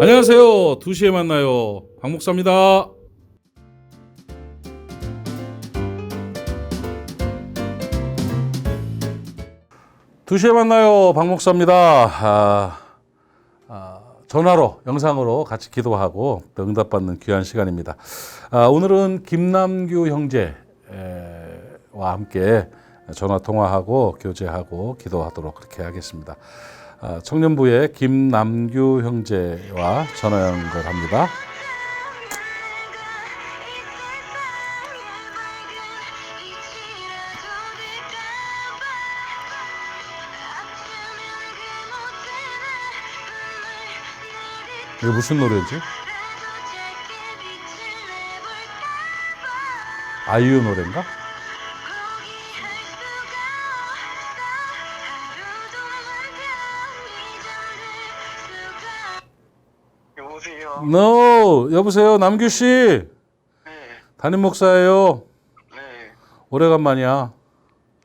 안녕하세요. 2시에 만나요. 박 목사입니다. 두시에 만나요. 박 목사입니다. 아, 아, 전화로, 영상으로 같이 기도하고 또 응답받는 귀한 시간입니다. 아, 오늘은 김남규 형제와 함께 전화 통화하고 교제하고 기도하도록 그렇게 하겠습니다. 아, 청년부의 김남규 형제와 전화 연결합니다. 이게 무슨 노래지? 아이유 노래인가? No, 여보세요, 남규 씨. 네, 담임 목사예요. 네, 오래간만이야.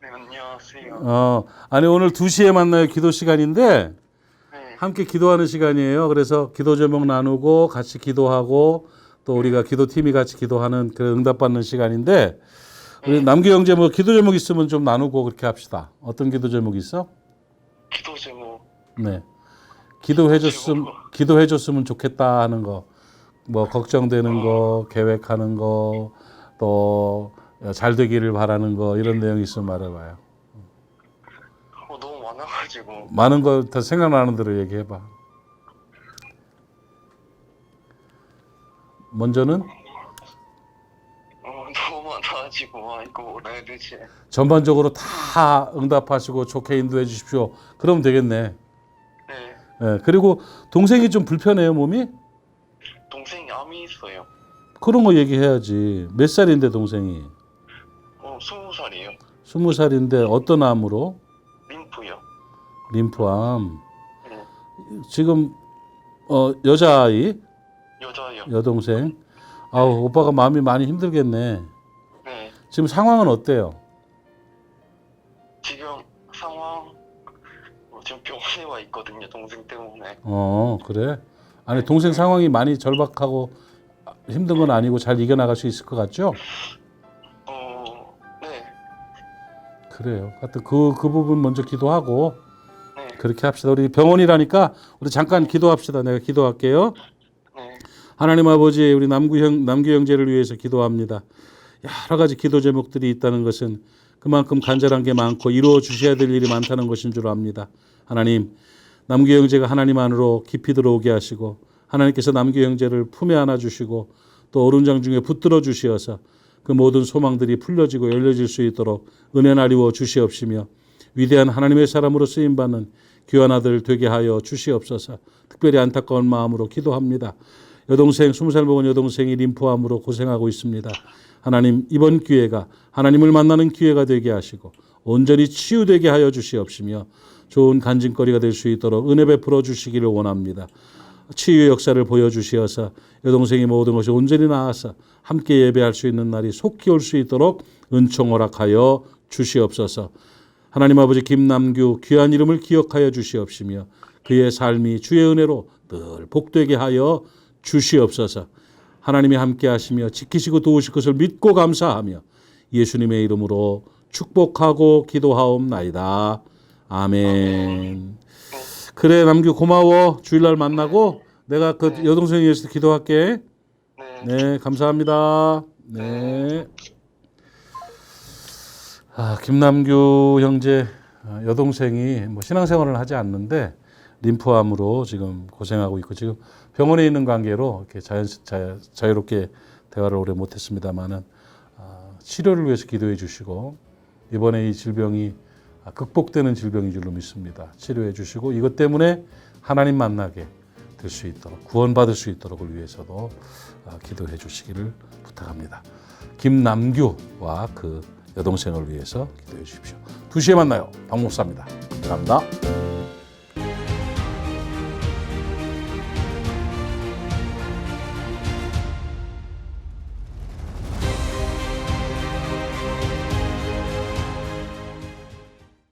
네 안녕하세요. 어, 아니 오늘 2시에 만나요 기도 시간인데 네, 함께 기도하는 시간이에요. 그래서 기도 제목 나누고 같이 기도하고 또 우리가 기도팀이 같이 기도하는 그 응답받는 시간인데 우리 남규 형제 뭐 기도 제목 있으면 좀 나누고 그렇게 합시다. 어떤 기도 제목 있어? 기도 제목. 네. 기도해 줬음 기도해 줬으면 좋겠다 하는 거. 뭐 걱정되는 거, 계획하는 거, 또 잘 되기를 바라는 거 이런 내용 있으면 말해 봐요. 어, 너무 많아 가지고. 많은 거 다 생각나는 대로 얘기해 봐. 먼저는 어, 너무 많아가지고 아 이거 뭐라 해야 되지? 전반적으로 다 응답하시고 좋게 인도해 주십시오. 그러면 되겠네. 네, 예, 그리고 동생이 좀 불편해요, 몸이? 동생이 암이 있어요. 그런 거 얘기해야지. 몇 살인데 동생이? 어, 스무 살이에요. 스무 살인데 어떤 암으로? 림프요. 림프암. 네, 지금 어 여자 아이, 여자요. 여동생. 아우, 오빠가 마음이 많이 힘들겠네. 네, 지금 상황은 어때요? 지금 병원에 와 있거든요. 동생 때문에. 어, 그래? 아니, 동생 상황이 많이 절박하고 힘든 건 아니고 잘 이겨나갈 수 있을 것 같죠? 어, 네, 그래요. 하여튼 그, 그 부분 먼저 기도하고 네, 그렇게 합시다. 우리 병원이라니까 우리 잠깐 기도합시다. 내가 기도할게요. 네, 하나님 아버지, 우리 남구 형, 남규 형제를 위해서 기도합니다. 여러 가지 기도 제목들이 있다는 것은 그만큼 간절한 게 많고 이루어 주셔야 될 일이 많다는 것인 줄 압니다. 하나님, 남규 형제가 하나님 안으로 깊이 들어오게 하시고 하나님께서 남규 형제를 품에 안아 주시고 또 오른장 중에 붙들어 주시어서 그 모든 소망들이 풀려지고 열려질 수 있도록 은혜 나리워 주시옵시며 위대한 하나님의 사람으로 쓰임 받는 귀한 아들 되게 하여 주시옵소서. 특별히 안타까운 마음으로 기도합니다. 여동생 20살 먹은 여동생이 림프암으로 고생하고 있습니다. 하나님 이번 기회가 하나님을 만나는 기회가 되게 하시고 온전히 치유되게 하여 주시옵시며 좋은 간증거리가 될 수 있도록 은혜 베풀어 주시기를 원합니다. 치유 역사를 보여주시어서 여동생이 모든 것이 온전히 나아서 함께 예배할 수 있는 날이 속히 올 수 있도록 은총 허락하여 주시옵소서. 하나님 아버지 김남규 귀한 이름을 기억하여 주시옵시며 그의 삶이 주의 은혜로 늘 복되게 하여 주시옵소서. 하나님이 함께 하시며 지키시고 도우실 것을 믿고 감사하며 예수님의 이름으로 축복하고 기도하옵나이다. 아멘. 그래 남규 고마워. 주일날 만나고 내가 그 여동생이 위해서 기도할게. 네, 네, 감사합니다. 네. 아, 김남규 형제 아, 여동생이 뭐 신앙생활을 하지 않는데 림프암으로 지금 고생하고 있고 지금 병원에 있는 관계로 이렇게 자연 자, 자유롭게 대화를 오래 못했습니다만은 아, 치료를 위해서 기도해 주시고 이번에 이 질병이 아, 극복되는 질병인 줄로 믿습니다. 치료해 주시고 이것 때문에 하나님 만나게 될 수 있도록 구원받을 수 있도록을 위해서도 아, 기도해 주시기를 부탁합니다. 김남규와 그 여동생을 위해서 기도해 주십시오. 2시에 만나요. 박 목사입니다. 감사합니다.